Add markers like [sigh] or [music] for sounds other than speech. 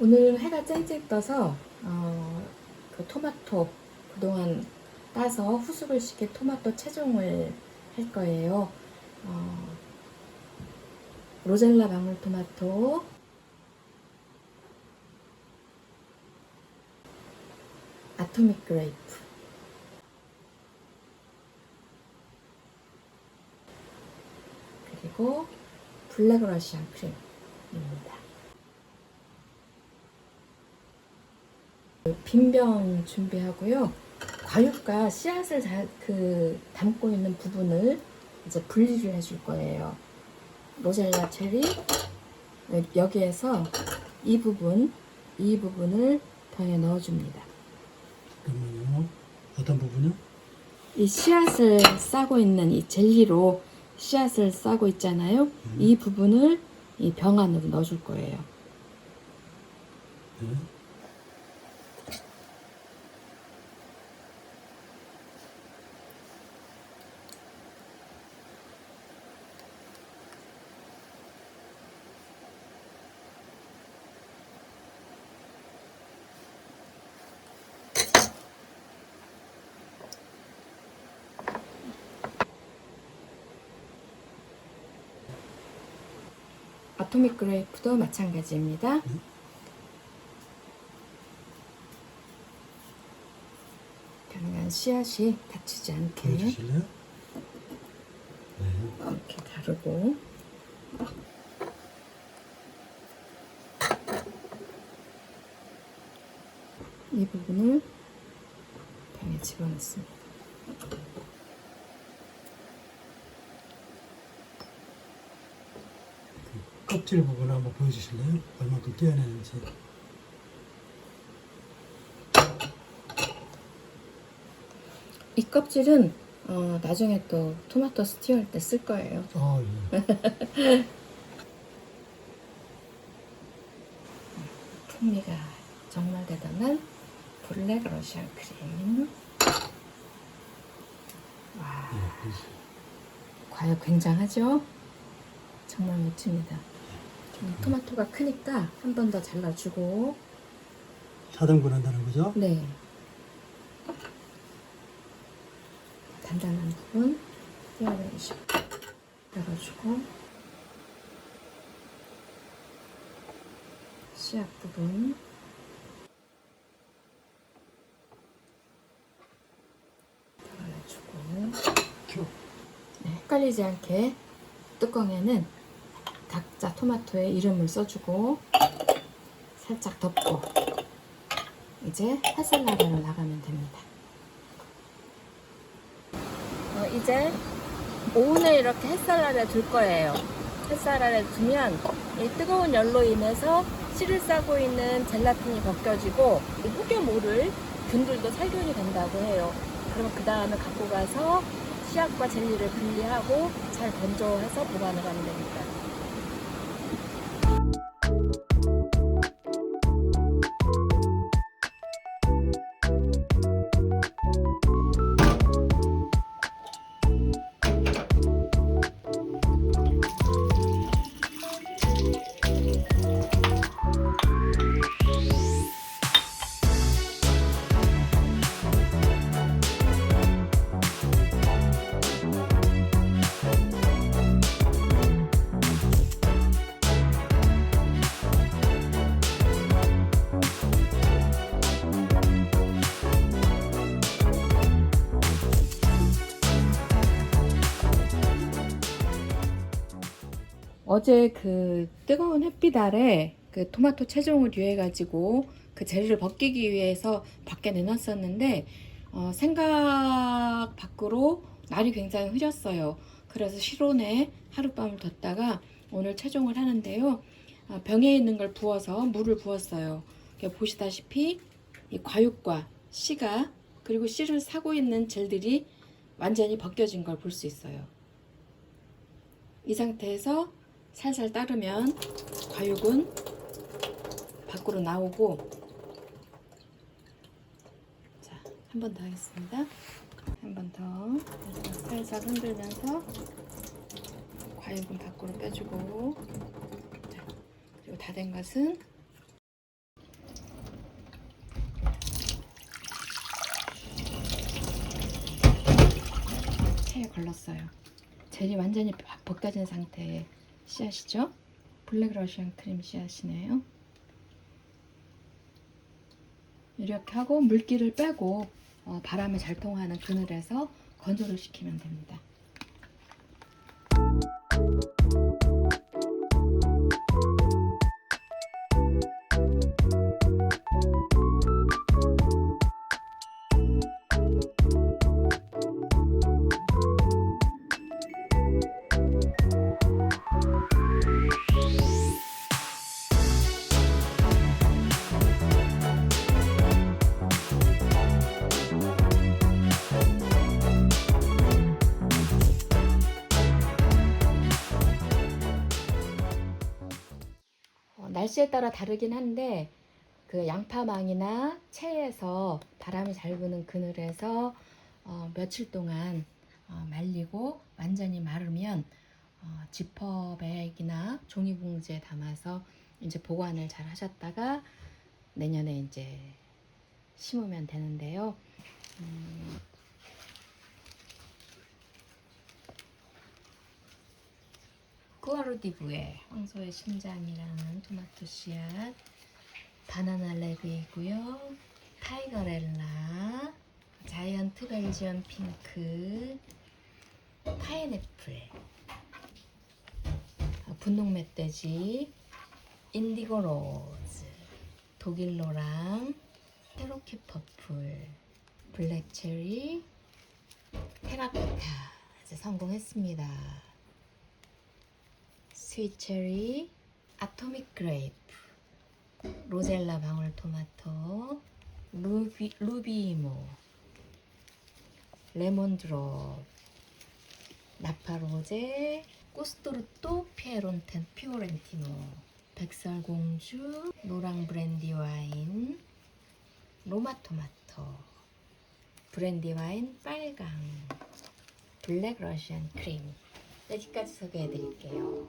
오늘 해가 쨍쨍 떠서 어, 그 토마토 그동안 따서 후숙을 시킨 토마토 채종을 할 거예요. 어, 로젤라 방울토마토, 아토믹 그레이프, 그리고 블랙 러시안 크림입니다. 빈병 준비하고요. 과육과 씨앗을 다, 그 담고 있는 부분을 이제 분리를 해줄 거예요. 로젤라 체리 여기에서 이 부분 이 부분을 병에 넣어줍니다. 그러면요 어떤 부분요? 이 씨앗을 싸고 있는 이 젤리로 씨앗을 싸고 있잖아요. 이 부분을 이 병 안으로 넣어줄 거예요. 네. 아토믹 그레이프도 마찬가지입니다. 병간 씨앗이 다치지 않게 보여주실래요? 네. 이렇게 다르고 이 부분을 병에 집어넣습니다. 껍질 부분 한번 보여주실래요? 얼마큼 떼어내는지. 이 껍질은 어, 나중에 또 토마토 스튜 할 때 쓸 거예요. 아 예. [laughs] 풍미가 정말 대단한 블랙 러시안 크림. 와, 예. 과연 굉장하죠? 정말 멋집니다. 음, 토마토가 크니까 한 번 더 잘라주고, 4등분 한다는 거죠? 네. 단단한 부분 떼어내주고, 열어주고, 씨앗 부분, 떼어내주고, 큐. 네, 헷갈리지 않게 뚜껑에는 각자 토마토의 이름을 써주고 살짝 덮고 이제 햇살나라를 나가면 됩니다. 어, 이제 오븐에 이렇게 햇살 아래 둘 거예요. 햇살 아래 두면 이 뜨거운 열로 인해서 씨를 싸고 있는 젤라틴이 벗겨지고 이 흑염오를 균들도 살균이 된다고 해요. 그러면 그 다음에 갖고 가서 씨앗과 젤리를 분리하고 잘 건조해서 보관을 하면 됩니다. 어제 그 뜨거운 햇빛 아래 그 토마토 채종을 위해가지고 그 젤리를 벗기기 위해서 밖에 내놨었는데 어, 생각 밖으로 날이 굉장히 흐렸어요. 그래서 실온에 하룻밤을 뒀다가 오늘 채종을 하는데요. 아, 병에 있는 걸 부어서 물을 부었어요. 보시다시피 이 과육과 씨가 그리고 씨를 사고 있는 젤들이 완전히 벗겨진 걸 볼 수 있어요. 이 상태에서 살살 따르면 과육은 밖으로 나오고 자, 한 번 더 하겠습니다. 한 번 더 살살 흔들면서 과육은 밖으로 빼주고 자, 그리고 다 된 것은 체에 걸렀어요. 젤이 완전히 벗겨진 상태에 씨앗이죠. 블랙 러시안 크림 씨앗이네요. 이렇게 하고 물기를 빼고 어, 바람에 잘 통하는 그늘에서 건조를 시키면 됩니다. 날씨에 따라 다르긴 한데 그 양파망이나 체에서 바람이 잘 부는 그늘에서 어, 며칠 동안 어, 말리고 완전히 마르면 어, 지퍼백이나 종이봉지에 담아서 이제 보관을 잘 하셨다가 내년에 이제 심으면 되는데요. 음, 쿠아르디브의 황소의 심장이라는 토마토 씨앗 바나나 레드이고요. 타이거렐라 자이언트 벨지언 핑크 파인애플 어, 분홍 멧돼지 인디고 로즈 독일 로랑 테로키 퍼플 블랙 체리 테라코타. 이제 성공했습니다 스위체리, 아토믹 그레이프, 로젤라 방울 토마토, 루비, 루비이모, 레몬 드롭, 나파로제, 꼬스토르토 피에론텐 피오렌티노, 백설공주, 노랑 브랜디 와인, 로마 토마토, 브랜디 와인 빨강, 블랙 러시안 크림 네, 여기까지 소개해 드릴게요.